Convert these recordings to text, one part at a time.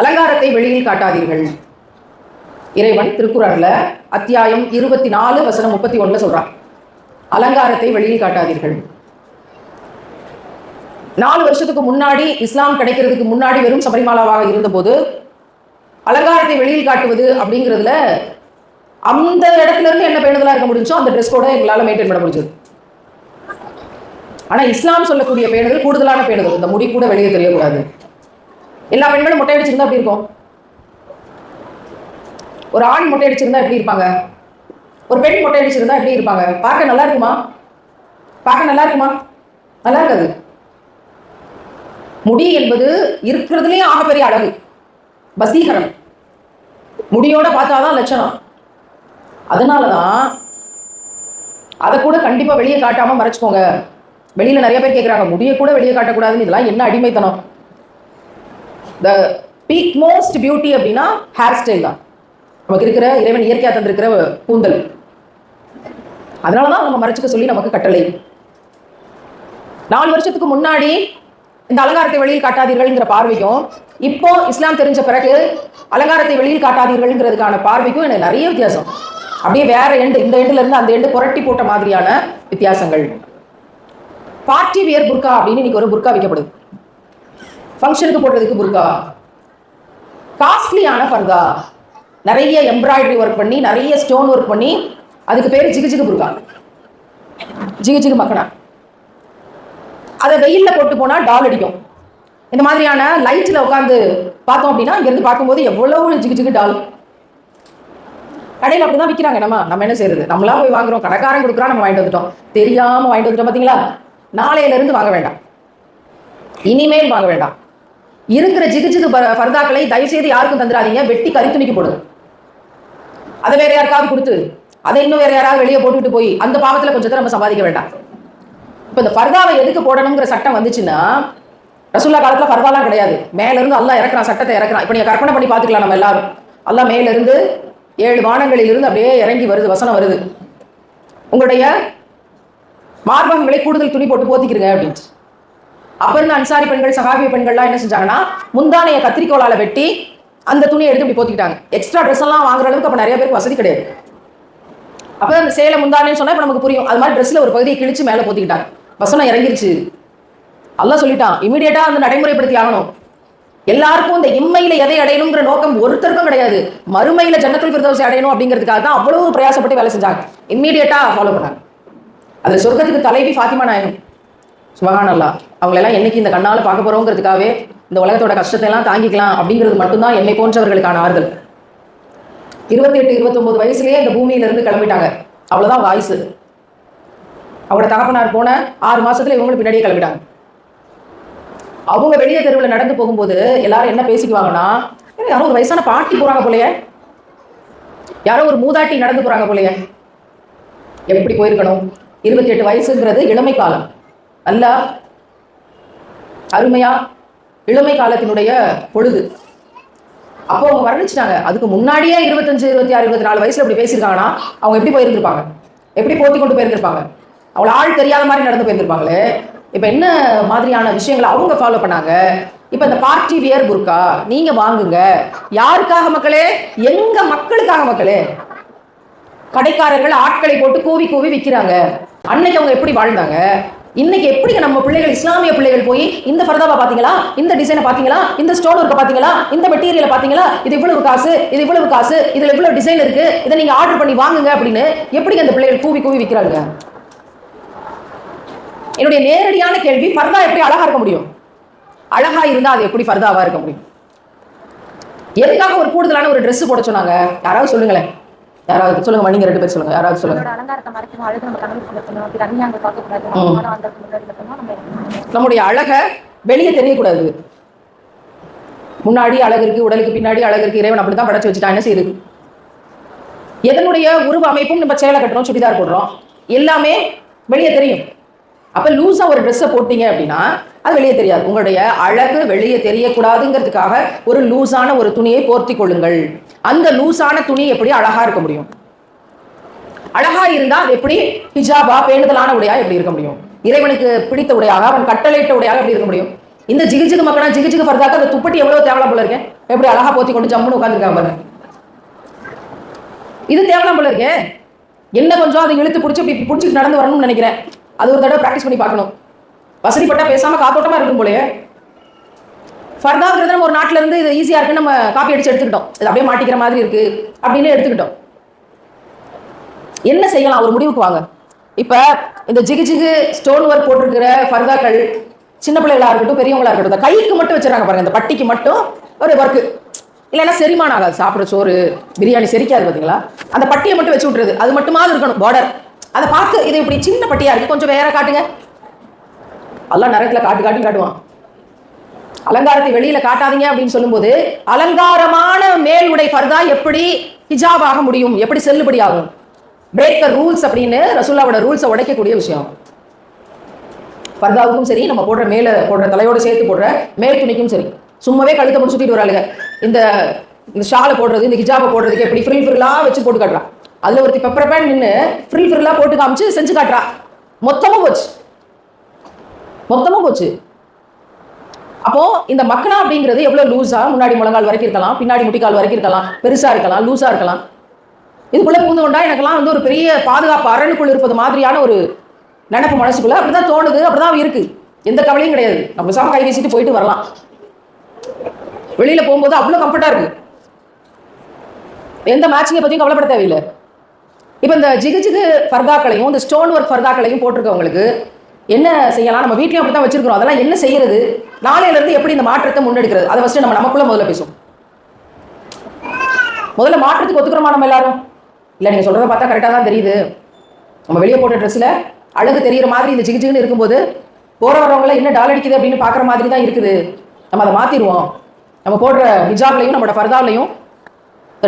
அலங்காரத்தை வெளியில் காட்டாதீர்கள். இறைவன் திருக்குறள்ல அத்தியாயம் இருபத்தி நாலு வசனம் முப்பத்தி ஒண்ணுல சொல்றான். அலங்காரத்தை வெளியில் காட்டாதீர்கள். நாலு வருஷத்துக்கு முன்னாடி இஸ்லாம் கிடைக்கிறதுக்கு முன்னாடி வெறும் சபரிமாலாவாக இருந்தபோது அலங்காரத்தை வெளியில் காட்டுவது அப்படிங்கிறதுல அந்த இடத்துல இருந்து என்ன பேணுதலா இருக்க முடிஞ்சோ அந்த ட்ரெஸ் கூட எங்களால் மெயின்டைன் பண்ண முடிஞ்சது. ஆனா இஸ்லாம் சொல்லக்கூடிய பேணுதல் கூடுதலான பேணுதல். இந்த முடி கூட வெளியே தெரியக்கூடாது. எல்லா பெண்களும் முட்டை அடிச்சிருந்தா எப்படி இருக்கும்? ஒரு ஆண் மொட்டை அடிச்சிருந்தா எப்படி இருப்பாங்க? ஒரு பெண் மொட்டை அடிச்சிருந்தா எப்படி இருப்பாங்க? பார்க்க நல்லா இருக்குமா? பார்க்க நல்லா இருக்குமா? நல்லா இருக்காது. முடி என்பது இருக்கிறதுலயே ஆகப்பெரிய அழகு. வசீகரம். முடியோட பார்த்தாதான் லட்சணம். அதனாலதான் அதை கூட கண்டிப்பா வெளியே காட்டாம மறைச்சுக்கோங்க. வெளியில நிறைய பேர் கேட்குறாங்க முடியை கூட வெளியே காட்டக்கூடாதுன்னு. இதெல்லாம் என்ன அடிமைத்தனம்? த பீக் மோஸ்ட் பியூட்டி அப்படின்னா ஹேர் ஸ்டைல் தான். நமக்கு இருக்கிற இறைவன் இயற்கையாக தந்திருக்கிற கூந்தல். அதனால தான் நம்ம மறைச்சிக்க சொல்லி நமக்கு கட்டளை. நாலு வருஷத்துக்கு முன்னாடி இந்த அலங்காரத்தை வெளியில் காட்டாதீர்கள்ங்கிற பார்வைக்கும் இப்போ இஸ்லாம் தெரிஞ்ச பிறகு அலங்காரத்தை வெளியில் காட்டாதீர்கள்ங்கிறதுக்கான பார்வைக்கும் எனக்கு நிறைய வித்தியாசம். அப்படியே வேற எண்டு இந்த எண்டுல இருந்து அந்த எண்டு புரட்டி போட்ட மாதிரியான வித்தியாசங்கள். பார்ட்டி வியர் புர்கா அப்படின்னு இன்னைக்கு ஒரு புர்கா விற்கப்படுது ஃபங்க்ஷனுக்கு போடுறதுக்கு புர்கா. காஸ்ட்லியான ஃபர்தா நிறைய எம்ப்ராய்டரி ஒர்க் பண்ணி நிறைய ஸ்டோன் ஒர்க் பண்ணி அதுக்கு பேர் ஜிகு ஜிகு புர்கா. ஜிகு ஜிகு மக்கனா. அதை வெயிலில் போட்டு போனால் டால் அடிக்கும். இந்த மாதிரியான லைட்டில் உட்காந்து பார்த்தோம் அப்படின்னா இங்கேருந்து பார்க்கும்போது எவ்வளவு ஜிகு ஜிகு டால். கடையில் அப்படிதான் விற்கிறாங்க நம்ம. நம்ம என்ன செய்யறது? நம்மளா போய் வாங்குறோம். கடைக்காரன் கொடுக்குறா நம்ம வாங்கிட்டு வந்துட்டோம். தெரியாமல் வாங்கிட்டு வந்துட்டோம் பார்த்தீங்களா நாளையிலேருந்து வாங்க வேண்டாம். இனிமேல் வாங்க வேண்டாம். இருக்கிற ஜிகு ஜிகு ப- ஃபர்தாக்களை தயவு செய்து யாருக்கும் தந்துடாதீங்க. வெட்டி கறி துணிக்கு போடுங்க அதை வேற யாருக்காவது கொடுத்து அதை இன்னும் வேற யாராவது வெளியே போட்டுட்டு போய் அந்த பாவத்தில் கொஞ்சத்தை நம்ம சம்பாதிக்க வேண்டாம். இப்போ இந்த ஃபர்தாவை எதுக்கு போடணுங்கிற சட்டம் வந்துச்சுன்னா ரசூல்லா காலத்தில் ஃபர்தாலாம் கிடையாது. மேலேருந்து அல்லா இறக்குறான் சட்டத்தை இறக்குறான். இப்போ நீங்கள் கற்பனை பண்ணி பார்த்துக்கலாம் நம்ம எல்லாரும். அல்லா மேலேருந்து ஏழு வானங்களிலிருந்து அப்படியே இறங்கி வருது வசனம் வருது. உங்களுடைய மார்பகங்களை கூடுதல் துணி போட்டு போத்திக்கிறீங்க அப்படின்ட்டு. அப்ப இருந்த அன்சாரி பெண்கள் சகாபிய பெண்கள்லாம் என்ன செஞ்சாங்கன்னா முந்தானைய கத்திரிக்கோளால வெட்டி அந்த துணியை எடுத்து இப்படி போத்திக்கிட்டாங்க. எக்ஸ்ட்ரா ட்ரெஸ் எல்லாம் வாங்குற அளவுக்கு அப்ப நிறைய பேருக்கு வசதி கிடையாது. அப்ப அந்த சேலை முந்தானேன்னு சொன்னா இப்ப நமக்கு புரியும். அது மாதிரி ட்ரெஸ்ல ஒரு பகுதியை கிழிச்சு மேல போத்திக்கிட்டாங்க. வசனம் இறங்கிருச்சு. அல்ல சொல்லிட்டான் இமீடியட்டா அந்த நடைமுறைப்படுத்தி ஆகணும். எல்லாருக்கும் இந்த இம்மையில எதை அடையணுங்கிற நோக்கம் ஒருத்தருக்கும் கிடையாது. மறுமையில ஜன்னத்தில் பிரதோசை அடையணும் அப்படிங்கிறதுக்காக தான் அவ்வளவு பிரயாசப்பட்டு வேலை செஞ்சாங்க. இம்மீடியட்டா ஃபாலோ பண்ணாங்க. அதுல சொர்க்கத்துக்கு தலைவி ஃபாத்திமா நாயகம். சுபகானல்லா. அவங்களெல்லாம் என்னைக்கு இந்த கண்ணால் பார்க்க போகிறோங்கிறதுக்காகவே இந்த உலகத்தோட கஷ்டத்தை எல்லாம் தாங்கிக்கலாம் அப்படிங்கிறது மட்டும்தான் என்னை போன்றவர்களுக்கான ஆறுதல். இருபத்தி எட்டு இருபத்தொன்பது வயசுலேயே இந்த பூமியிலிருந்து கிளம்பிட்டாங்க. அவ்வளோதான் வாய்ஸ். அவரோட தகப்பனார் போன ஆறு மாதத்துல இவங்களும் பின்னாடியே கிளம்பிட்டாங்க. அவங்க வெளியே தெருவில் நடந்து போகும்போது எல்லாரும் என்ன பேசிக்குவாங்கன்னா யாரோ ஒரு வயசான பாட்டி போகிறாங்க போலயே. யாரோ ஒரு மூதாட்டி நடந்து போகிறாங்க போலயே. எப்படி போயிருக்கணும்? இருபத்தி எட்டு வயசுங்கிறது இளமை காலம் நல்லா அருமையா இளமை காலத்தினுடைய பொழுது. அப்போ அவங்க வர்ணிச்சிட்டாங்க. அதுக்கு முன்னாடியே இருபத்தஞ்சு இருபத்தி ஆறு இருபத்தி நாலு வயசுல இப்படி பேசியிருக்காங்கன்னா அவங்க எப்படி போயிருந்திருப்பாங்க? எப்படி போத்தி கொண்டு போயிருந்திருப்பாங்க? அவளை ஆள் தெரியாத மாதிரி நடந்து போயிருந்திருப்பாங்களே? இப்போ என்ன மாதிரியான விஷயங்களை அவங்க ஃபாலோ பண்ணாங்க? இப்போ இந்த பார்ட்டி வியர் புர்கா நீங்க வாங்குங்க. யாருக்காக மக்களே? எங்க மக்களுக்காக மக்களே? கடைக்காரர்கள் ஆட்களை போட்டு கூவி கூவி விற்கிறாங்க அன்னைக்கு அவங்க எப்படி வாழ்ந்தாங்க? இன்னைக்கு எப்படி நம்ம பிள்ளைகள் இஸ்லாமிய பிள்ளைகள் போய் இந்த ஃபர்தாவை பாத்தீங்களா இந்த டிசைனை பாத்தீங்களா இந்த ஸ்டோன் ஒர்க்கை பாத்தீங்களா இந்த மெட்டீரியலை பாத்தீங்களா இது இவ்வளவு காசு இது இவ்வளவு காசு இதுல இவ்வளவு டிசைன் இருக்கு. இதை நீங்க ஆர்டர் பண்ணி வாங்குங்க அப்படின்னு எப்படி அந்த பிள்ளைகள் கூவி கூவி விற்கிறாங்க என்னுடைய நேரடியான கேள்வி ஃபர்தா எப்படி அழகா இருக்க முடியும்? அழகா இருந்தா அது எப்படி ஃபர்தாவா இருக்க முடியும்? எதுக்காக ஒரு கூடுதலான ஒரு ட்ரெஸ் போட சொன்னாங்க? யாராவது சொல்லுங்களேன். யாராவது சொல்லுங்க நீங்க ரெண்டு பேர் சொல்லுங்க யாராவது சொல்லுங்க. அலங்காரத்தை மறைக்கணும் அழகு நம்ம கண்ணுக்கு அப்படி நம்முடைய அழகை வெளியே தெரியக்கூடாது. முன்னாடி அழகு இருக்கு உடலுக்கு பின்னாடி அழகு இருக்கு இறைவன் அப்படித்தான் படைச்சு வச்சுட்டா என்ன செய்யுது? எதனுடைய உருவ அமைப்பும் நம்ம சேலை கட்டுறோம் சுடிதார் போடுறோம். எல்லாமே வெளியே தெரியும். அப்ப லூஸாக ஒரு ட்ரெஸ்ஸை போட்டீங்க அப்படின்னா அது வெளியே தெரியாது. உங்களுடைய அழகு வெளியே தெரியக்கூடாதுங்கிறதுக்காக ஒரு லூஸான ஒரு துணியை போர்த்தி கொள்ளுங்கள். அந்த லூஸான துணி எப்படி அழகா இருக்க முடியும்? அழகா இருந்தால் அது எப்படி? ஹிஜாபா பேணுதலான உடையா எப்படி இருக்க முடியும்? இறைவனுக்கு பிடித்த உடையாக அவன் கட்டளையிட்ட உடையாக எப்படி இருக்க முடியும்? இந்த ஜிகு ஜிகு மக்கனா ஜிகு அந்த துப்பட்டி எவ்வளவு தேவலாம் போல இருக்கேன் எப்படி அழகா போத்தி கொண்டு ஜம்முன்னு உட்காந்துருக்காங்க பாருங்க. இது தேவலாம் போல இருக்கேன் என்ன கொஞ்சம் அதை இழுத்து பிடிச்சி இப்படி பிடிச்சி நடந்து வரணும்னு நினைக்கிறேன். அது ஒரு தடவை ப்ராக்டிஸ் பண்ணி பார்க்கணும். வசதிப்பட்டா பேசாம காத்தோட்டமாக இருக்கும் போலயே. ஃபர்தாங்கிறது நம்ம ஒரு நாட்டுல இருந்து இது ஈஸியா இருக்குன்னு நம்ம காப்பி அடிச்சு எடுத்துக்கிட்டோம். இது அப்படியே மாட்டிக்கிற மாதிரி இருக்கு அப்படின்னு எடுத்துக்கிட்டோம். என்ன செய்யலாம்? ஒரு முடிவுக்கு வாங்க. இப்ப இந்த ஜிகு ஜிகு ஸ்டோன் ஒர்க் போட்டிருக்கிற ஃபர்தாக்கள் சின்ன பிள்ளைகளாக இருக்கட்டும் பெரியவங்களா இருக்கட்டும் இந்த கைக்கு மட்டும் வச்சிடறாங்க பாருங்க. இந்த பட்டிக்கு மட்டும் ஒரு ஒர்க்கு இல்லைன்னா செரிமானம் ஆகாது. சாப்பிட்ற சோறு பிரியாணி செரிக்காது பார்த்தீங்களா அந்த பட்டியை மட்டும் வச்சு விட்டுறது. அது மட்டுமாவது இருக்கணும். பார்டர் அதை பார்த்து இது இப்படி சின்ன பட்டியா இருக்கு கொஞ்சம் வேற காட்டுங்க. எல்லாம் நரகத்துல காட்டு காட்டி காட்டுவான். அலங்காரத்தை வெளியில காட்டாதீங்க அப்படின்னு சொல்லும்போது அலங்காரமான மேல் உடை ஃபர்தா எப்படி ஹிஜாப் ஆக முடியும்? எப்படி செல்லுபடி ஆகும்? பிரேக் த ரூல்ஸ் அப்படின்னு ரசுல்லாவோட ரூல்ஸை உடைக்கக்கூடிய விஷயம். ஃபர்தாவுக்கும் சரி நம்ம போடுற மேல போடுற தலையோட சேர்த்து போடுற மேல் துணிக்கும் சரி. சும்மாவே கழுத்தை முடிச்சு வராளுங்க. இந்த இந்த ஷாலை போடுறது இந்த ஹிஜாபை போடுறதுக்கு எப்படி ஃப்ரில் ஃப்ரில்லா வச்சு போட்டு காட்டுறான். அதில் ஒருத்தி பெப்பர் பேன் நின்று ஃப்ரில் ஃப்ரில்லாக போட்டு காமிச்சு செஞ்சு காட்டுறா. மொத்தமும் போச்சு. மொத்தமும் போச்சு. அப்போ இந்த மக்கனா அப்படிங்கிறது எவ்வளோ லூஸா முன்னாடி முழங்கால் வரைக்கும் இருக்கலாம் பின்னாடி முட்டிக்கால் வரைக்கும் இருக்கலாம் பெருசாக இருக்கலாம் லூஸாக இருக்கலாம். இதுக்குள்ளே பூந்து கொண்டா எனக்கெல்லாம் வந்து ஒரு பெரிய பாதுகாப்பு அரணுக்குள் இருப்பது மாதிரியான ஒரு நினப்பு மனசுக்குள்ள அப்படிதான் தோணுது அப்படிதான் இருக்குது எந்த கவலையும் கிடையாது. நம்ம சாம கை வீசிட்டு போயிட்டு வரலாம். வெளியில் போகும்போது அவ்வளோ கம்ஃபர்ட்டாக இருக்குது எந்த மேட்சிங்கை பற்றியும் கவலைப்பட தேவையில்லை. இப்போ இந்த ஜிகு ஜிகு ஃபர்தாக்களையும் இந்த ஸ்டோன் ஒர்க் ஃபர்தாக்களையும் போட்டிருக்கவங்களுக்கு என்ன செய்யலாம்? நம்ம வீட்லையும் அப்படி தான் வச்சிருக்கிறோம். அதெல்லாம் என்ன செய்யறது? நாளையிலேருந்து எப்படி இந்த மாற்றத்தை முன்னெடுக்கிறது? அதை ஃபஸ்ட்டு நம்ம நமக்குள்ளே முதல்ல பேசுவோம். முதல்ல மாற்றத்துக்கு ஒத்துக்கிறோமா நம்ம எல்லாரும்? இல்லை நீங்கள் சொல்கிறத பார்த்தா கரெக்டாக தான் தெரியுது. நம்ம வெளியே போட்ட ட்ரெஸ்ஸில் அழகு தெரிகிற மாதிரி இந்த ஜிகு ஜிகுன்னு இருக்கும்போது போகிற வரவங்கள என்ன டால் அடிக்குது அப்படின்னு பார்க்குற மாதிரி தான் இருக்குது. நம்ம அதை மாற்றிடுவோம் நம்ம போடுற ஹிஜாப்லையும் நம்மளோட ஃபர்தாலையும்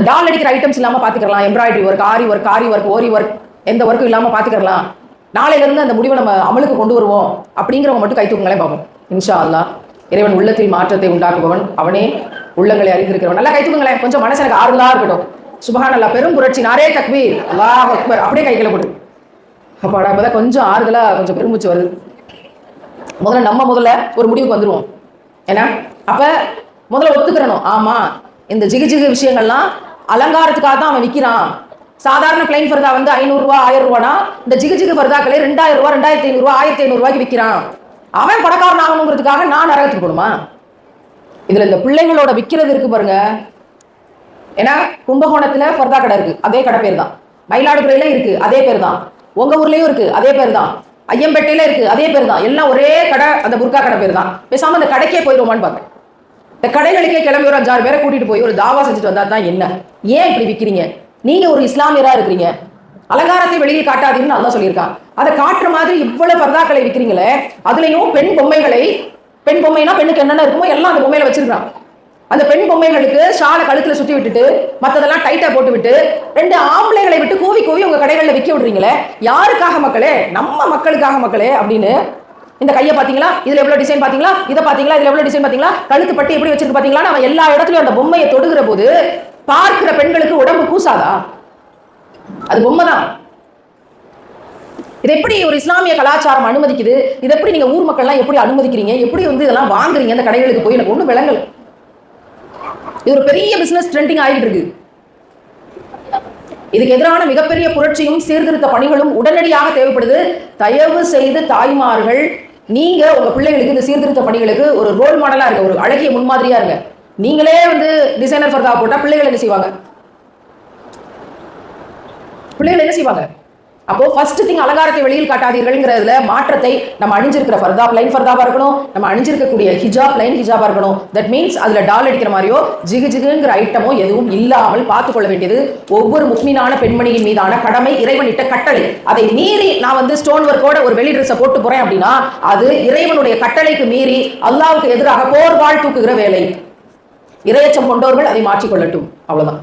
டால் அடிக்கிற ஐட்டம்ஸ் இல்லாமல் பார்த்துக்கலாம் embroidery work aari work aari work ஓரி ஒர்க் எந்த ஒர்க்கும் இல்லாமல் பார்த்துக்கலாம் நாளையிலேருந்து அந்த முடிவை நம்ம அமலுக்கு கொண்டு வருவோம். அப்படிங்கிறவங்க மட்டும் கை பார்ப்போம் இன்ஷா அல்லா இறைவன் உள்ளத்தில் மாற்றத்தை உண்டாக்குபவன் அவனே. உள்ளங்களை அறிந்திருக்கிறவன். நல்லா கை தூக்குங்களேன். கொஞ்சம் மனசு எனக்கு ஆறுதலா இருக்கட்டும். சுபஹான் அல்லா பெரும் புரட்சி. நாரே தக்பீர். அல்லாஹ் அக்பர். அப்படியே கைகளை போட்டு அப்பாடா அப்பதான் கொஞ்சம் ஆறுதலாக கொஞ்சம் பெருமூச்சு வருது. முதல்ல நம்ம முதல்ல ஒரு முடிவுக்கு வந்துடுவோம் ஏன்னா அப்போ முதல்ல ஒத்துக்கிறணும். ஆமாம் இந்த ஜிகு விஷயங்கள்லாம் அலங்காரத்துக்காக தான் அவன் விற்கிறான் சாதாரண பிளைன் ஃபர்தா வந்து ஐநூறுரூவா ஆயிரம் ரூபானா? இந்த ஜிகு ஜிகு ஃபர்தாக்களே ரெண்டாயிரம் ரூபா ரெண்டாயிரத்தி ஐநூறுரூவா ஆயிரத்தி ஐநூறுரூவாய்க்கு விற்கிறான் அவன் பணக்காரன் ஆகணுங்கிறதுக்காக நான் நரகத்துக்கு போடுமா இதில் இந்த பிள்ளைங்களோட விற்கிறது இருக்கு பாருங்க. ஏன்னா கும்பகோணத்தில் ஃபர்தா கடை இருக்கு. அதே கடை பேர் தான். மயிலாடுதுறையில இருக்கு. அதே பேர் தான். உங்க ஊர்லயும் இருக்கு. அதே பேர் தான். ஐயம்பேட்டையில இருக்கு. அதே பேர் தான். எல்லாம் ஒரே கடை அந்த புர்கா கடை பேர் தான். பேசாம அந்த கடைக்கே போயிடுவோமான்னு பார்ப்பேன். இந்த கடைகளுக்கே கிளம்பி ஒரு அஞ்சாறு பேரை கூட்டிட்டு போய் ஒரு தாவா செஞ்சுட்டு வந்தா தான் என்ன? ஏன் இப்படி விற்கிறீங்க நீங்க ஒரு இஸ்லாமியரா இருக்கிறீங்க. அலங்காரத்தை வெளியே காட்டாதீங்கன்னு நல்லா சொல்லியிருக்கான். அதை காட்டுற மாதிரி இவ்வளவு பர்தாக்களை விற்கிறீங்களே அதுலயும் பெண் பொம்மைகளை பெண் பொம்மைனா பெண்ணுக்கு என்னென்ன இருக்குமோ எல்லாம் அந்த பொம்மையில வச்சிருக்கான் அந்த பெண் பொம்மைகளுக்கு ஷாலை கழுத்துல சுத்தி விட்டுட்டு மத்ததெல்லாம் டைட்டா போட்டு விட்டு ரெண்டு ஆம்பளைகளை விட்டு கூவி கூவி உங்க கடைகளில் விற்க விடுறீங்களே? யாருக்காக மக்களே? நம்ம மக்களுக்காக மக்களே அப்படின்னு இந்த கையை பாத்தீங்களா இதுல எவ்வளவு டிசைன் பாத்தீங்களா இதை பாத்தீங்களா இதுல எவ்வளவு டிசைன் பாத்தீங்களா கழுத்து பட்டு எப்படி வச்சிருக்கு பாத்தீங்களா நம்ம எல்லா இடத்துலயும் அந்த பொம்மையை தொடுகிற போது பார்க்கிற பெண்களுக்கு உடம்பு கூசாதா? அது பொம்மை தான் இது எப்படி ஒரு இஸ்லாமிய கலாச்சாரம் அனுமதிக்குது? இது எப்படி நீங்க ஊர் மக்கள்லாம் எப்படி அனுமதிக்கிறீங்க? எப்படி வந்து இதெல்லாம் வாங்குறீங்க? அந்த கடைகளுக்கு போய் எனக்கு ஒன்றும் விளங்கல். இது ஒரு பெரிய பிசினஸ் ட்ரெண்டிங் ஆகிட்டு இருக்கு. இதுக்கு எதிரான மிகப்பெரிய புரட்சியும் சீர்திருத்த பணிகளும் உடனடியாக தேவைப்படுது. தயவு செய்து தாய்மார்கள் நீங்க உங்க பிள்ளைகளுக்கு இந்த சீர்திருத்த பணிகளுக்கு ஒரு ரோல் மாடலா இருங்க ஒரு அழகிய முன்மாதிரியா இருங்க. நீங்களே வந்து டிசைனர் ஃபர்தா போட்டா பிள்ளைகள் என்ன செய்வாங்க? பிள்ளைகள் என்ன செய்வாங்க? அப்போ ஃபர்ஸ்ட் திங் அலங்காரத்தை வெளியில் காட்டாதீர்கள்ங்கிறதுல மாற்றத்தை நம்ம அணிஞ்சிருக்கிற ஃபர்தா லைன் ஃபர்தாவா இருக்கணும். நம்ம அணிஞ்சிருக்கக்கூடிய ஹிஜாப் லைன் ஹிஜாபா இருக்கணும். தட் மீன்ஸ் அதுல டால் அடிக்கிற மாதிரியோ ஜிகு ஜிகுங்கிற ஐட்டமோ எதுவும் இல்லாமல் பார்த்துக் கொள்ள வேண்டியது ஒவ்வொரு முக்மீனான பெண்மணியின் மீதான கடமை இறைவனிட்ட கட்டளை. அதை மீறி நான் வந்து ஸ்டோன் ஒர்க்கோட ஒரு வெளி ட்ரெஸ்ஸை போட்டு போறேன் அப்படின்னா அது இறைவனுடைய கட்டளைக்கு மீறி அல்லாவுக்கு எதிராக போர் வாழ் தூக்குகிற வேலை. இரையச்சம் கொண்டவர்கள் அதை மாற்றிக்கொள்ளட்டும். அவ்வளவுதான்.